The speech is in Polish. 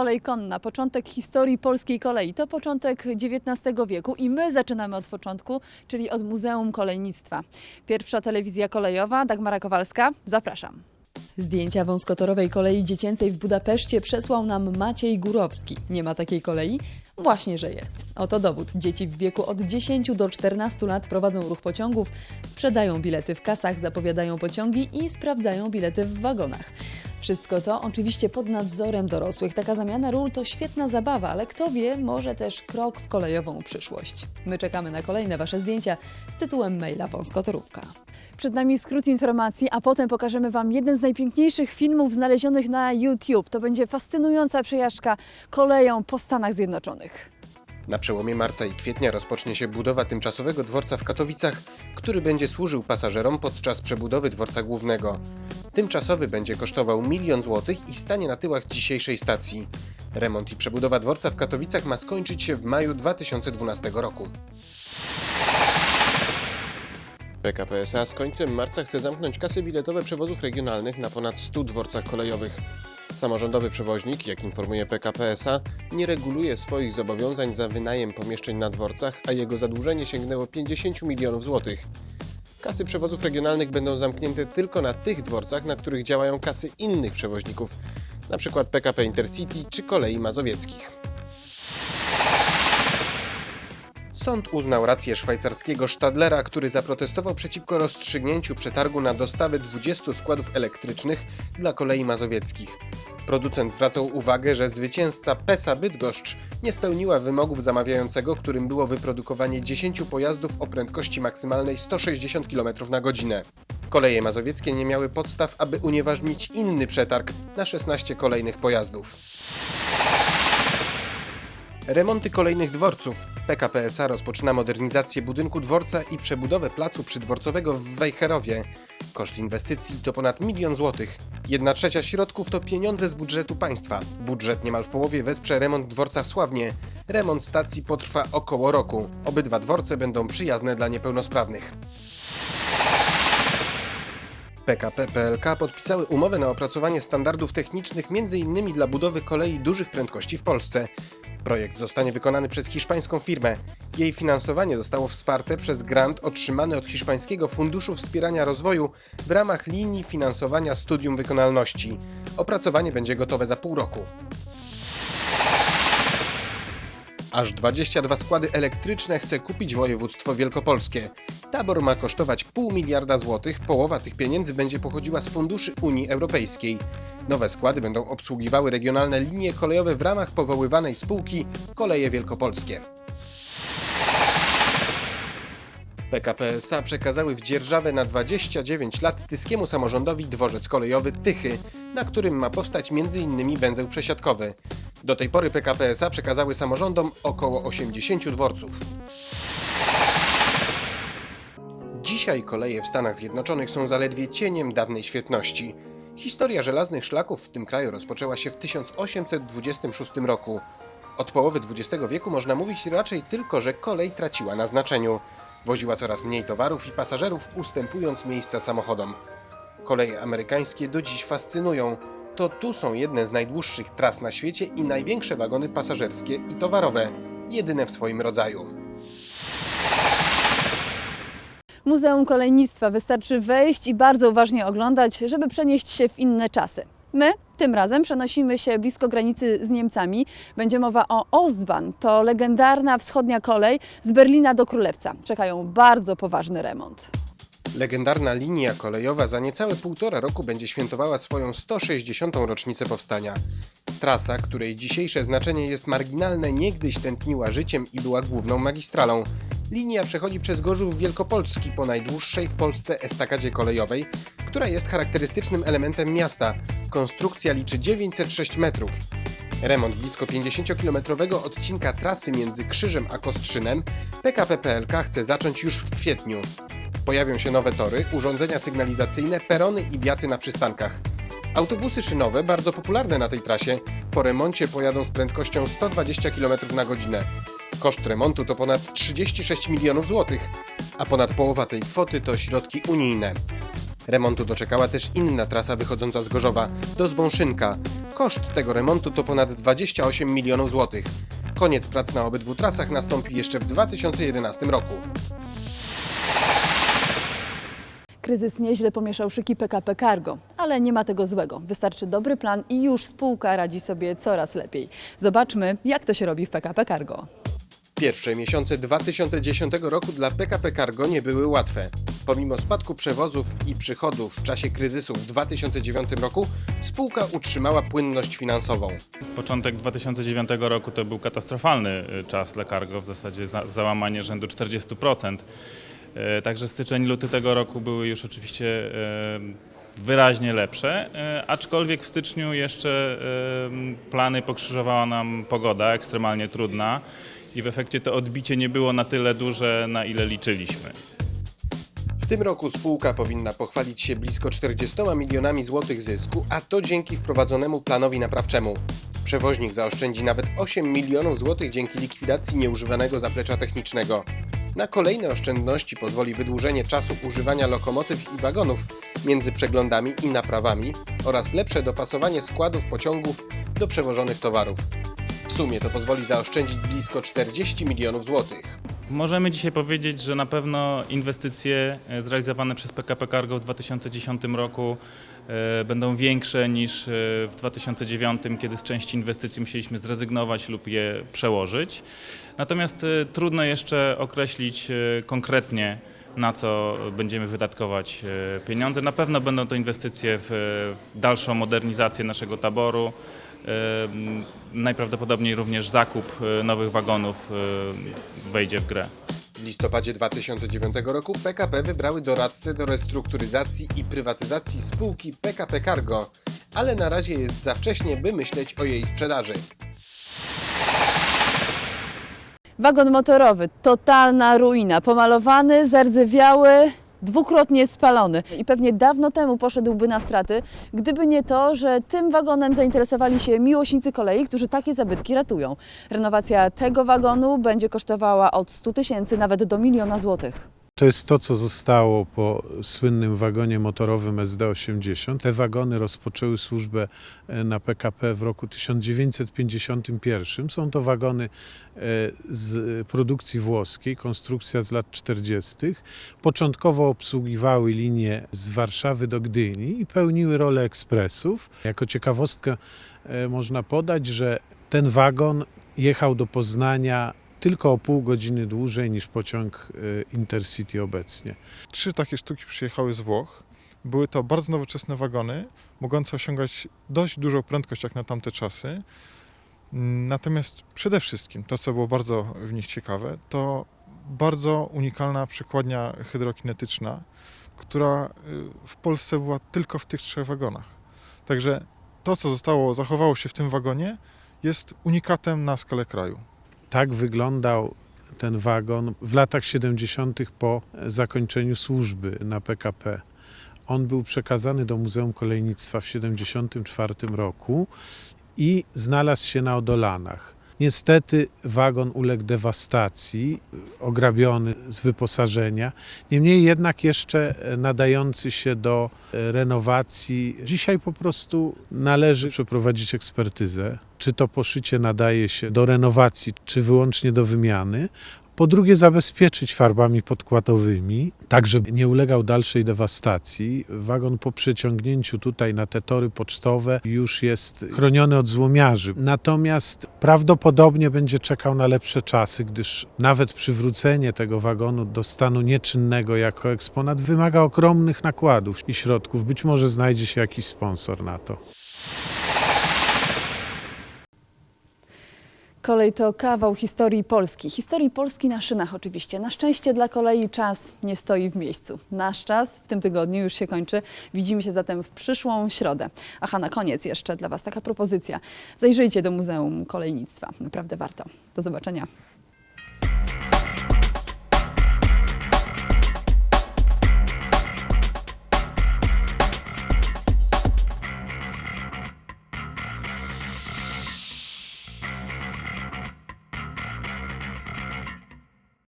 kolej konna, początek historii polskiej kolei. To początek XIX wieku i my zaczynamy od początku, czyli od Muzeum Kolejnictwa. Pierwsza telewizja kolejowa, Dagmara Kowalska, zapraszam. Zdjęcia wąskotorowej kolei dziecięcej w Budapeszcie przesłał nam Maciej Górowski. Nie ma takiej kolei? Właśnie, że jest. Oto dowód. Dzieci w wieku od 10 do 14 lat prowadzą ruch pociągów, sprzedają bilety w kasach, zapowiadają pociągi i sprawdzają bilety w wagonach. Wszystko to oczywiście pod nadzorem dorosłych. Taka zamiana ról to świetna zabawa, ale kto wie, może też krok w kolejową przyszłość. My czekamy na kolejne Wasze zdjęcia z tytułem maila Wąskotorówka. Przed nami skrót informacji, a potem pokażemy Wam jeden z najpiękniejszych filmów znalezionych na YouTube. To będzie fascynująca przejażdżka koleją po Stanach Zjednoczonych. Na przełomie marca i kwietnia rozpocznie się budowa tymczasowego dworca w Katowicach, który będzie służył pasażerom podczas przebudowy dworca głównego. Tymczasowy będzie kosztował milion złotych i stanie na tyłach dzisiejszej stacji. Remont i przebudowa dworca w Katowicach ma skończyć się w maju 2012 roku. PKP SA z końcem marca chce zamknąć kasy biletowe przewozów regionalnych na ponad 100 dworcach kolejowych. Samorządowy przewoźnik, jak informuje PKP SA, nie reguluje swoich zobowiązań za wynajem pomieszczeń na dworcach, a jego zadłużenie sięgnęło 50 milionów złotych. Kasy przewozów regionalnych będą zamknięte tylko na tych dworcach, na których działają kasy innych przewoźników, np. PKP Intercity czy Kolei Mazowieckich. Sąd uznał rację szwajcarskiego Stadlera, który zaprotestował przeciwko rozstrzygnięciu przetargu na dostawę 20 składów elektrycznych dla kolei mazowieckich. Producent zwracał uwagę, że zwycięzca PESA Bydgoszcz nie spełniła wymogów zamawiającego, którym było wyprodukowanie 10 pojazdów o prędkości maksymalnej 160 km na godzinę. Koleje mazowieckie nie miały podstaw, aby unieważnić inny przetarg na 16 kolejnych pojazdów. Remonty kolejnych dworców. PKP SA rozpoczyna modernizację budynku dworca i przebudowę placu przydworcowego w Wejherowie. Koszt inwestycji to ponad milion złotych. Jedna trzecia środków to pieniądze z budżetu państwa. Budżet niemal w połowie wesprze remont dworca w Sławnie. Remont stacji potrwa około roku. Obydwa dworce będą przyjazne dla niepełnosprawnych. PKP PLK podpisały umowę na opracowanie standardów technicznych m.in. dla budowy kolei dużych prędkości w Polsce. Projekt zostanie wykonany przez hiszpańską firmę. Jej finansowanie zostało wsparte przez grant otrzymany od Hiszpańskiego Funduszu Wspierania Rozwoju w ramach linii finansowania Studium Wykonalności. Opracowanie będzie gotowe za pół roku. Aż 22 składy elektryczne chce kupić województwo wielkopolskie. Tabor ma kosztować pół miliarda złotych, połowa tych pieniędzy będzie pochodziła z funduszy Unii Europejskiej. Nowe składy będą obsługiwały regionalne linie kolejowe w ramach powoływanej spółki Koleje Wielkopolskie. PKP SA przekazały w dzierżawę na 29 lat tyskiemu samorządowi dworzec kolejowy Tychy, na którym ma powstać m.in. węzeł przesiadkowy. Do tej pory PKP SA przekazały samorządom około 80 dworców. Dzisiaj koleje w Stanach Zjednoczonych są zaledwie cieniem dawnej świetności. Historia żelaznych szlaków w tym kraju rozpoczęła się w 1826 roku. Od połowy XX wieku można mówić raczej tylko, że kolej traciła na znaczeniu. Woziła coraz mniej towarów i pasażerów, ustępując miejsca samochodom. Koleje amerykańskie do dziś fascynują. To tu są jedne z najdłuższych tras na świecie i największe wagony pasażerskie i towarowe, jedyne w swoim rodzaju. Muzeum Kolejnictwa wystarczy wejść i bardzo uważnie oglądać, żeby przenieść się w inne czasy. My tym razem przenosimy się blisko granicy z Niemcami. Będzie mowa o Ostbahn. To legendarna wschodnia kolej z Berlina do Królewca. Czekają bardzo poważny remont. Legendarna linia kolejowa za niecałe półtora roku będzie świętowała swoją 160. rocznicę powstania. Trasa, której dzisiejsze znaczenie jest marginalne, niegdyś tętniła życiem i była główną magistralą. Linia przechodzi przez Gorzów Wielkopolski po najdłuższej w Polsce estakadzie kolejowej, która jest charakterystycznym elementem miasta. Konstrukcja liczy 906 metrów. Remont blisko 50-kilometrowego odcinka trasy między Krzyżem a Kostrzynem PKP PLK chce zacząć już w kwietniu. Pojawią się nowe tory, urządzenia sygnalizacyjne, perony i wiaty na przystankach. Autobusy szynowe, bardzo popularne na tej trasie, po remoncie pojadą z prędkością 120 km na godzinę. Koszt remontu to ponad 36 milionów złotych, a ponad połowa tej kwoty to środki unijne. Remontu doczekała też inna trasa wychodząca z Gorzowa do Zbąszynka. Koszt tego remontu to ponad 28 milionów złotych. Koniec prac na obydwu trasach nastąpi jeszcze w 2011 roku. Kryzys nieźle pomieszał szyki PKP Cargo, ale nie ma tego złego. Wystarczy dobry plan i już spółka radzi sobie coraz lepiej. Zobaczmy, jak to się robi w PKP Cargo. Pierwsze miesiące 2010 roku dla PKP Cargo nie były łatwe. Pomimo spadku przewozów i przychodów w czasie kryzysu w 2009 roku, spółka utrzymała płynność finansową. Początek 2009 roku to był katastrofalny y, czas dla cargo, w zasadzie za, załamanie rzędu 40%. E, Także styczeń, luty tego roku były już oczywiście e, wyraźnie lepsze, e, aczkolwiek w styczniu jeszcze plany pokrzyżowała nam pogoda ekstremalnie trudna i w efekcie to odbicie nie było na tyle duże, na ile liczyliśmy. W tym roku spółka powinna pochwalić się blisko 40 milionami złotych zysku, a to dzięki wprowadzonemu planowi naprawczemu. Przewoźnik zaoszczędzi nawet 8 milionów złotych dzięki likwidacji nieużywanego zaplecza technicznego. Na kolejne oszczędności pozwoli wydłużenie czasu używania lokomotyw i wagonów między przeglądami i naprawami oraz lepsze dopasowanie składów pociągów do przewożonych towarów. W sumie to pozwoli zaoszczędzić blisko 40 milionów złotych. Możemy dzisiaj powiedzieć, że na pewno inwestycje e, zrealizowane przez PKP Cargo w 2010 roku e, będą większe niż e, w 2009, kiedy z części inwestycji musieliśmy zrezygnować lub je przełożyć. Natomiast trudno jeszcze określić konkretnie, na co będziemy wydatkować e, pieniądze. Na pewno będą to inwestycje w, w dalszą modernizację naszego taboru. E, Najprawdopodobniej również zakup e, nowych wagonów wejdzie w grę. W listopadzie 2009 roku PKP wybrały doradcę do restrukturyzacji i prywatyzacji spółki PKP Cargo, ale na razie jest za wcześnie, by myśleć o jej sprzedaży. Wagon motorowy, totalna ruina, pomalowany, zardzewiały, dwukrotnie spalony. I pewnie dawno temu poszedłby na straty, gdyby nie to, że tym wagonem zainteresowali się miłośnicy kolei, którzy takie zabytki ratują. Renowacja tego wagonu będzie kosztowała od 100 tysięcy nawet do miliona złotych. To jest to, co zostało po słynnym wagonie motorowym SD-80. Te wagony rozpoczęły służbę e, na PKP w roku 1951. Są to wagony e, z produkcji włoskiej, konstrukcja z lat 40. Początkowo obsługiwały linię z Warszawy do Gdyni i pełniły rolę ekspresów. Jako ciekawostkę e, można podać, że ten wagon jechał do Poznania tylko o pół godziny dłużej niż pociąg y, Intercity obecnie. Trzy takie sztuki przyjechały z Włoch. Były to bardzo nowoczesne wagony, mogące osiągać dość dużą prędkość jak na tamte czasy. Mm, Natomiast przede wszystkim to, co było bardzo w nich ciekawe, to bardzo unikalna przekładnia hydrokinetyczna, która y, w Polsce była tylko w tych trzech wagonach. Także to, co zostało, zachowało się w tym wagonie, jest unikatem na skalę kraju. Tak wyglądał ten wagon w latach 70. po zakończeniu służby na PKP. On był przekazany do Muzeum Kolejnictwa w 1974 roku i znalazł się na Odolanach. Niestety wagon uległ dewastacji, ograbiony z wyposażenia. Niemniej jednak jeszcze nadający się do renowacji. Dzisiaj po prostu należy przeprowadzić ekspertyzę, czy to poszycie nadaje się do renowacji, czy wyłącznie do wymiany. Po drugie, zabezpieczyć farbami podkładowymi, tak żeby nie ulegał dalszej dewastacji. Wagon po przeciągnięciu tutaj na te tory pocztowe już jest chroniony od złomiarzy. Natomiast prawdopodobnie będzie czekał na lepsze czasy, gdyż nawet przywrócenie tego wagonu do stanu nieczynnego jako eksponat wymaga ogromnych nakładów i środków. Być może znajdzie się jakiś sponsor na to. Kolej to kawał historii Polski. Historii Polski na szynach oczywiście. Na szczęście dla kolei czas nie stoi w miejscu. Nasz czas w tym tygodniu już się kończy. Widzimy się zatem w przyszłą środę. Aha, na koniec jeszcze dla Was taka propozycja. Zajrzyjcie do Muzeum Kolejnictwa. Naprawdę warto. Do zobaczenia.